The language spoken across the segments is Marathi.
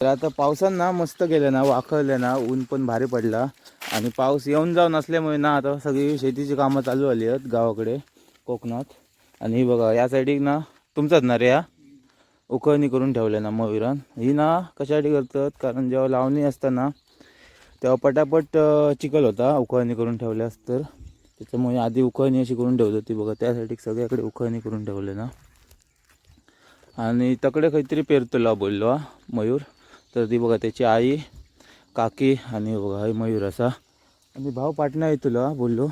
तर आता पावसानं ना मस्त गेलं ना वाखळलं ना ऊन पण भारी पडला. आणि पाऊस येऊन जाऊन असल्यामुळे ना आता सगळी शेतीची कामं चालू आली आहेत गावाकडे कोकणात. आणि ही बघा या साईडीक ना तुमचाच ना रे या उकळणी करून ठेवले ना मयुरान. ही ना कशासाठी करतात? कारण जेव्हा लावणी असताना तेव्हा पटापट चिखल होता उकळणी करून ठेवल्यास तर. त्याच्यामुळे आधी उकळणी अशी करून ठेवत होती बघा. त्यासाठी सगळ्याकडे उकळणी करून ठेवले ना. आणि तकडे काहीतरी पेरतलो बोललो हा मयूर. तर ती बघा त्याची आई काकी आणि बघा हे मयूर असा. आणि भाऊ पाटणा आहे तुला बोललो.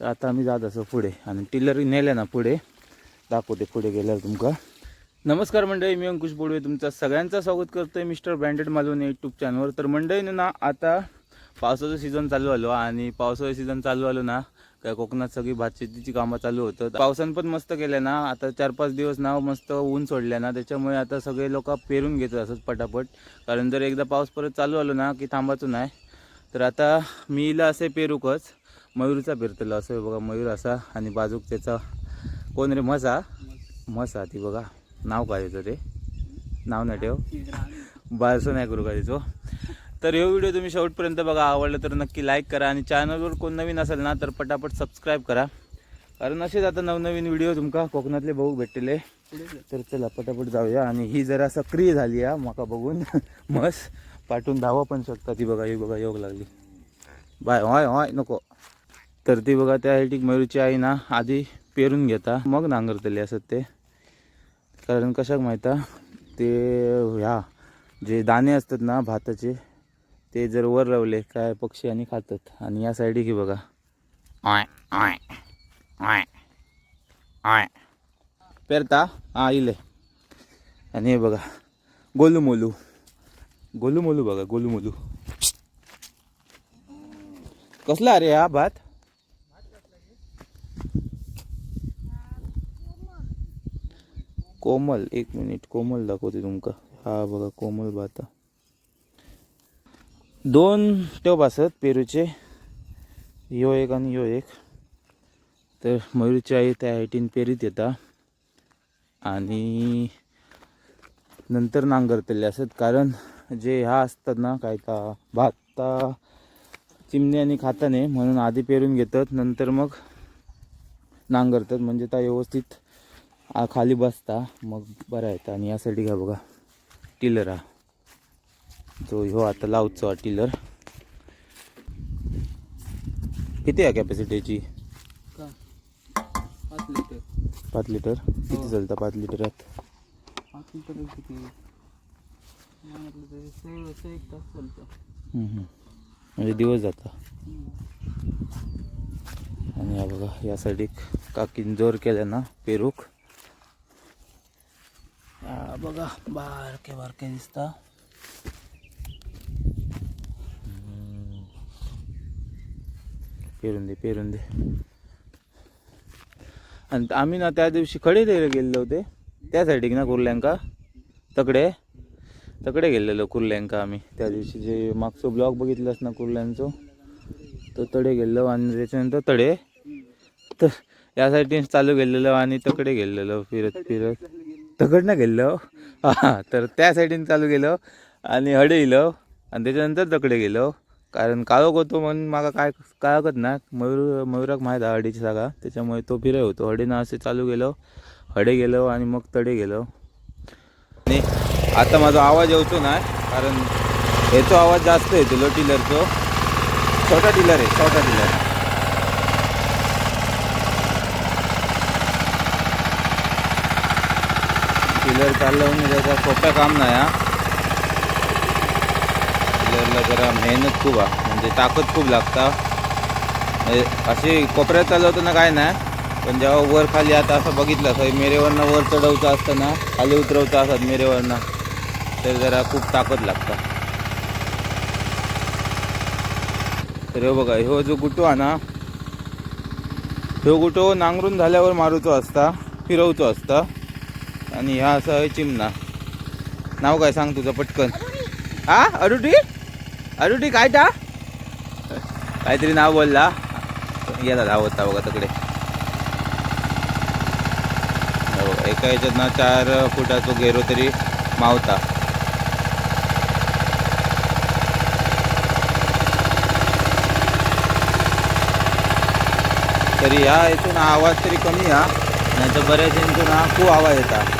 तर आता आम्ही जात असो पुढे. आणि टिलर नेले ना पुढे. दाखवते पुढे गेल्यावर तुमका. नमस्कार मंडळी मी अंकुश बोडवे तुमचा सगळ्यांचं स्वागत करतोय मिस्टर ब्रँडेड मालवणी यूट्यूब चॅनलवर तर मंडळीनं ना आता पावसाचं सीझन चालू आलो आणि पावसाचं सीझन चालू आलो ना काय कोकणात सगळी भात शेतीची कामं चालू होतं पावसानं पण मस्त केलं ना. आता चार पाच दिवस ना मस्त ऊन सोडल्या ना. त्याच्यामुळे आता सगळे लोक पेरून घेतात असंच पटापट. कारण जर एकदा पाऊस परत चालू आलो ना की थांबायचं नाही. तर आता मी इला असे पेरूकच मयूरचा पेरतलो. असं बघा मयूर असा आणि बाजूक त्याचा कोण रे? मसा मसा ती बघा. नाव काय त्याचं ते? नाव नाही ठेव. बारसं नाही करू का त्याचं? तर हे व्हिडिओ तुम्ही शेवटपर्यंत बघा आवडलं तर नक्की लाईक करा आणि चॅनलवर कोण नवीन असेल ना तर पटापट सबस्क्राईब करा. कारण असेच आता नवनवीन व्हिडिओ तुमका कोकणातले बघू भेटले. तर चला पटापट जाऊया आणि ही जरा सक्रिय झाली या माका बघून. मस पाठवून धावा पण शकता ती बघा ही बघा योग लागली. बाय हॉय हॉय नको. तर ती बघा त्यासाठी मयूरची आई ना आधी पेरून घेता. मग नांगरतले असत ते. कारण कशाक माहिता ते ह्या जे दाणे असतात ना भाताचे ते जर वर लावले काय पक्षी आणि खातात. आणि या साईडी की बघा. आय आय आय आय. पेरता? हा इले. आणि हे बघा गोलू मोलू गोलू मोलू बघा गोलू मोलू कसला अरे हा भात? कोमल एक मिनिट कोमल दाखवते तुमका. हा बघा कोमल भात. दोन टप असत पेरूचे यो एक आणि यो एक. तर मयूरची आई त्या हायटीन पेरीत येता. आणि नंतर नांगरतले असत. कारण जे ह्या असतात ना काय का भाता चिमणी खाताने म्हणून आधी पेरून घेतात. नंतर मग नांगरतात म्हणजे त्या व्यवस्थित खाली बसता. मग बरं येतं. आणि यासाठी घ्या बघा. टिलर. हा जो ह्यो आता लावचो हा टिलर. किती आहे कॅपॅसिटीची पाच लिटर. पाच लिटर? किती चालतं पाच लिटरात? पाच लिटर किती? एक तास चालतं. म्हणजे दिवस जाता. आणि हा बघा यासाठी काकीन जोर केला ना पेरूक. हा बघा बारके बारके दिसता. पेरून दे पेरून दे आणि आम्ही ना त्या दिवशी खडे द्यायला गेलेलो होते. त्यासाठी ना कुर्ल्यांका तकडे तकडे गेलेलो कुर्ल्यांका आम्ही. त्या दिवशी जे मागचं ब्लॉग बघितलंस ना कुर्ल्यांचं तो तडे गेलेलो आणि त्याच्यानंतर तडे तर यासाठी चालू गेलेलो आणि तकडे गेलेलो फिरत फिरत. तकडनं गेलो हां तर त्या साईडीन चालू गेलो आणि हडे इलो आणि त्याच्यानंतर तकडे गेलो. कारण काळोख होतो म्हणून मला काय कळकत ना मयूर मयूराक माहीत आहे हडीची जागा. त्याच्यामुळे तो फिरय होतो. हडीनं असे चालू गेलो हडे गेलो आणि मग तडे गेलो. आणि आता माझा आवाज येतो ना कारण याचा आवाज जास्त येतो लो टिलरचो. छोटा टिलर आहे छोटा टिलर. टिलर चाललं म्हणजे त्याचा सोपं काम नाही हा. टिलरला जरा मेहनत खूप आहे. म्हणजे ताकद खूप लागता. अशी कोपऱ्यात चालवताना काय नाही पण जेव्हा वर खाली आता असं बघितलं असं मेरेवरनं वर चढवतं असताना खाली उतरवतं असत मेरेवरनं तर जरा खूप ताकद लागतं. तर हे बघा ह्यो जो गुटो आहे ना ह्यो गुटो नांगरून झाल्यावर मारूचो असता फिरवतो असता आणि ह्या असं आहे चिमणा. नाव काय सांग तुझं पटकन? हा अरुटी अरुटी काय टा काहीतरी नाव बोलला. गेला धावता बघा तिकडे? हो, एका याच्यात ना चार फुटाचो गेलो तरी मावता. तरी ह्या इथून आवाज तरी कमी हा. नाही बऱ्याच इथून हा खूप आवाज येतात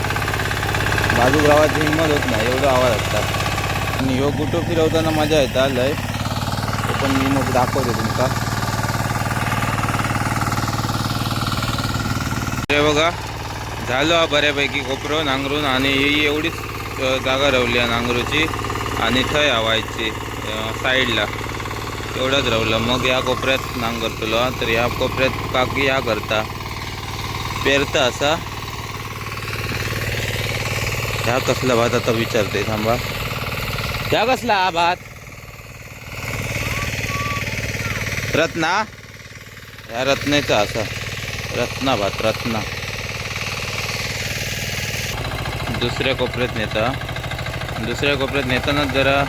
बाजू गावात हिंमत होत नाही एवढा आवाज असतात आणि ह्यो गुटो फिरवताना मजा येता लय. ते पण मी मग दाखवते तुमका. हे बघा झालो हा बऱ्यापैकी कोपरो नांगरून आणि ही एवढीच जागा रावली आहे नांगरूची आणि थंय हवायची साईडला. एवढंच रावलं. मग या कोपऱ्यात नांगरतलो तर या कोपऱ्यात काकी या करता. पेरता असा. ह्या कसला भात आता विचारते थांबा. त्या कसला हा भात रत्ना? ह्या रत्नेचा असा. रत्ना भात रत्ना. दुसऱ्या कोपऱ्यात नेता. दुसऱ्या कोपऱ्यात नेताना जरा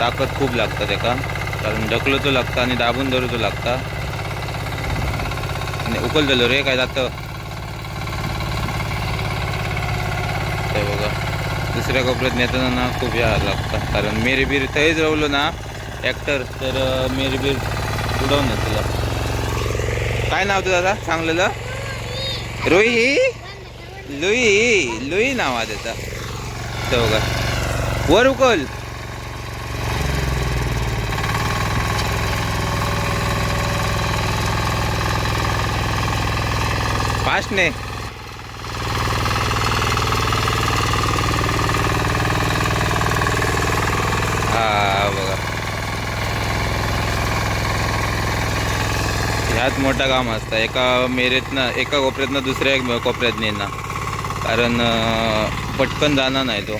ताकद खूप लागतं त्याका कारण ढकलो तो लागता आणि दाबून धरू तो लागता. उकल दिलो रे काय जातं ते बघा दुसऱ्या कोपऱ्यात नेताना ना खूप या लागतं कारण मेरीबीर थंयच ना ॲक्टर तर मेरीबीर उडवून तुला काय नाव तुझं आता? सांगलेलं? रोही लुई? लुई नाव आहे त्याचा. चौघा वर उकल. फास्ट नाही हा बघा ह्याच मोठं काम असतं. एका मेरेतनं एका कोपऱ्यातनं दुसऱ्या एक कोपऱ्यात नेणं. कारण पटकन जाणार नाही तो.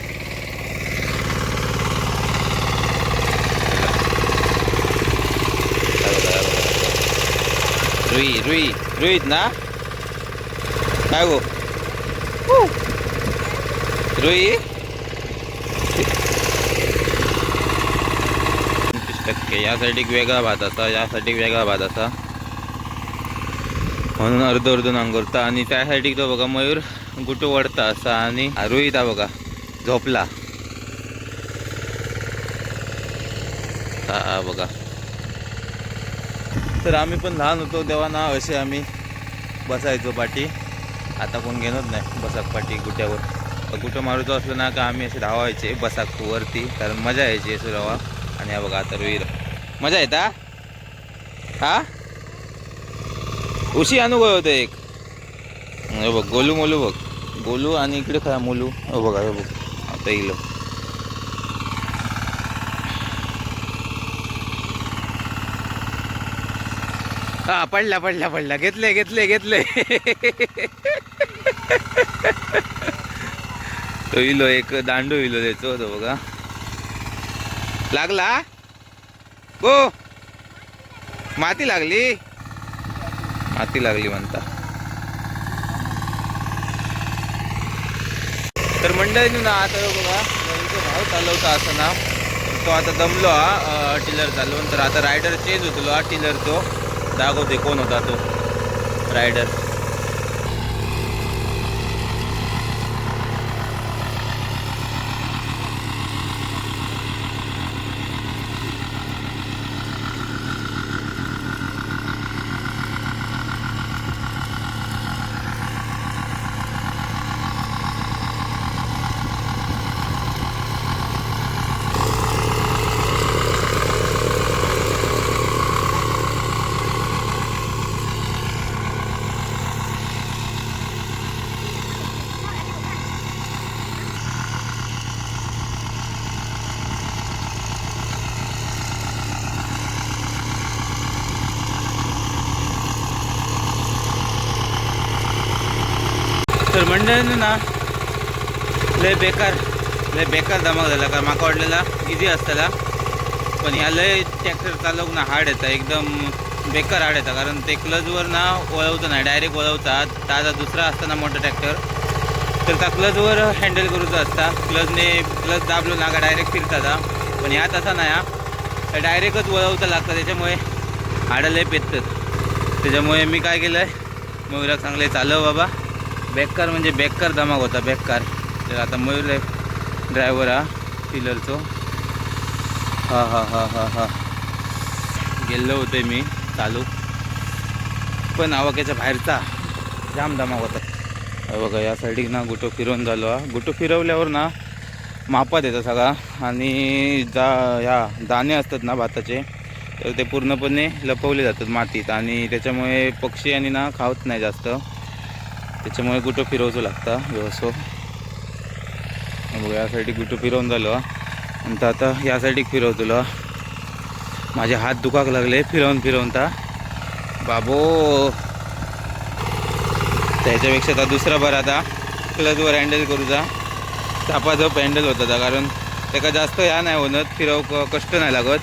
रुई रुई रुईत ना? काय गो? रुई? पंचवीस टक्के. यासाठी वेगळा भात असा यासाठी वेगळा भात असा. म्हणून अर्ध अर्ध नांगरता आणि त्यासाठी तो बघा मयूर गुटू वडता असा आणि रोहिता बघा झोपला. हा बघा. तर आम्ही पण लहान होतो तेव्हा ना असे आम्ही बसायचो पाठी. आता कोण घेणंच नाही बसाक पाठी गुट्यावर. गुटं मारूचो असलं ना का आम्ही असे धावायचे बसाक वरती कारण मजा यायची असं रवा. आणि हा बघा आता रोहित मजा येता? हा? उशी अनुभव होता एक. हे बघ गोलू मोलू बघ. गोलू आणि इकडे खा मोलू. हो बघा हे बघ. आता येईल हा पडला पडला पडला. घेतले घेतले घेतले. तो इलो एक दांडू इलो त्याचो होतो बघा. लागला? गो माती लागली? माती लागली म्हणता. तर मंडळीनं ना आता बघा भाव चालवता असं ना. तो आता दमलो हा टिलर चालवून. तर आता रायडर चेंज होतलो हा टिलर तो. दाखवते कोण होता तो. रायडर तर मंडळीनं ना लय बेकार लय बेकार धमाक झाला कारण म्हाका वाटलेला इझी असताला. पण ह्या लय ट्रॅक्टर चालवूक ना हार्ड येता एकदम बेकार हार्ड येता कारण ते क्लजवर ना वळवता नाही डायरेक्ट वळवतात ताजा दुसरा असताना मोठा ट्रॅक्टर तर त्या क्लजवर हँडल करूचा असता. क्लजने क्लज दाबलो ना का डायरेक्ट फिरता पण ह्या तसा नाही हा. डायरेक्टच वळवता लागतं त्याच्यामुळे हाडं लय पेटतात त्याच्यामुळे मी काय केलं आहे मयूराक चांगले चालव बाबा. बेकार म्हणजे बेकार धमाक होता बेकार तर आता मयूर ड्रायव्हर हा पिलरचो हा हा हा हा हा. गेल्लो होते मी चालू. पण आवाक्याच्या बाहेरचा जाम धमाक होता. बघा या साईडिक ना गुटो फिरवून झालो हा. गुटो फिरवल्यावर ना मापात येतं सगळा. आणि जा ह्या दाणे असतात ना भाताचे तर ते पूर्णपणे लपवले जातात मातीत. आणि त्याच्यामुळे पक्षी आणि ना खावत नाही जास्त. त्याच्यामुळे गुटो फिरवचं लागतं व्यवस्थित. हे बघा या गुटो फिरवून झालो. नंतर आता या साईडिक फिरवतो माझे हात दुखाक लागले फिरवून फिरवून. ता बाबो! त्याच्यापेक्षा आता दुसरा बरा आता. क्लचवर हँडल करूचा सापाजप हँडल होता ता कारण त्याका जास्त ह्या नाही होणत फिरव कष्ट नाही लागत.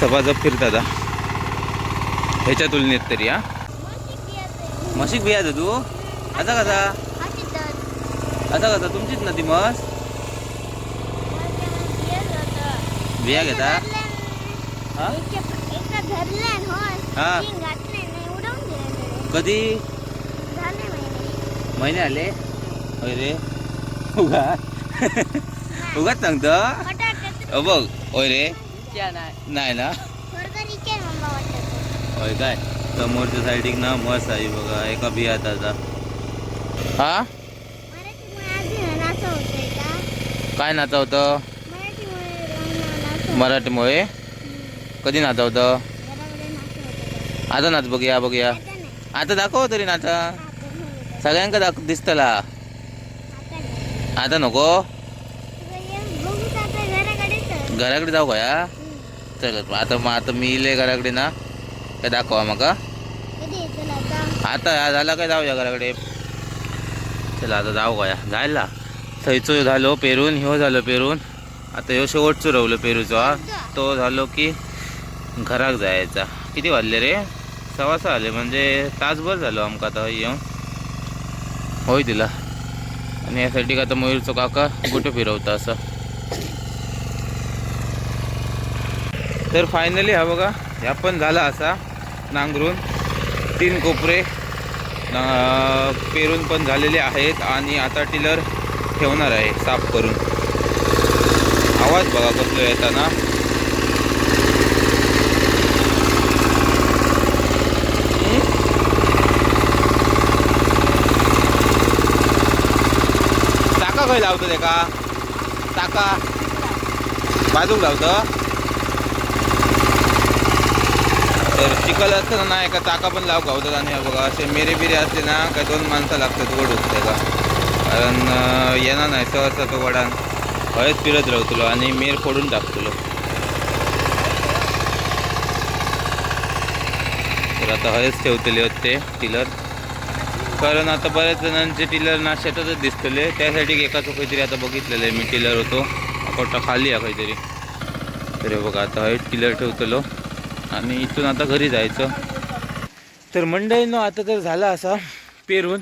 सपाजप फिरता ता ह्याच्या तुलनेत तरी हा. म्हशीक बियात तू. आता कसा? आता कसा? तुमचीच ना ती म्हस बिया घेता? हा? हा. कधी? महिने आले? होय रे. उगा. उगाच सांगतो. बघ. होय रे. नाही. ना? होय काय? समोरच्या साईडिक ना मस्त आहे बघा एका बियात आता हा? काय नाचवतं? मराठीमुळे कधी नाचवतं? आता नाच बघूया बघूया. आता दाखव तरी नाचा. सगळ्यांका दाख दिसतला. आता नको. घराकडे जाऊ का या? चल आता मग आता मी इले घराकडे ना काय दाखवा मका आता? या झाला काय जाऊया घराकडे. चला आता जाऊ का जायला? थंयचो झालो पेरून ह्यो झालो पेरून. आता ह्यो शेवटचो रावलो पेरूचो हा. तो झालो की घराक जायचा. किती वाजले रे? सव्वा सहा आले म्हणजे तासभर झालो आमका आता येऊन. होय दिला आणि यासाठी आता मयूरचो काका कुठे फिरवता असं? तर फायनली हा बघा ह्या पण झाला असा नांगरून. तीन कोपरे पेरून पण झालेले आहेत आणि आता टिलर ठेवणार आहे साफ करून. आवाज बघा कसलो येताना. चाका खंय लावतो तेका चाका बाजूक लावतं. तर चिखल असताना ना एका चाका पण लाव गावतात आणि बघा असे मेरे बिरे असले ना काय दोन माणसं लागतात वडूक त्याला कारण येणार नाही सहसा तो वडान हळद फिरत राहतलो आणि मेर फोडून टाकतलो तर आता हळद ठेवतले होते ते टिलर. कारण आता बऱ्याच जणांचे टिलर ना शेतातच दिसतले. त्यासाठी एकाचं काहीतरी आता बघितलेलं आहे मी टिलर होतो. अकोटा खाली आहे काहीतरी. तर बघा आता हळद टिलर ठेवतलो. आणि इथून आता घरी जायचं. तर मंडळीनं आता तर झाला असा पेरून.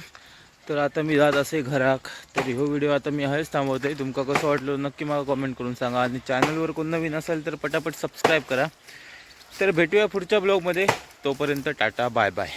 तर आता मी जात असे घराक. तर ह्यो व्हिडिओ आता मी आहेच थांबवतो आहे तुमका कसं वाटलं नक्की मला कमेंट करून सांगा. आणि चॅनलवर कोण नवीन असेल तर पटापट सबस्क्राईब करा. तर भेटूया पुढच्या ब्लॉगमध्ये तोपर्यंत टाटा बाय बाय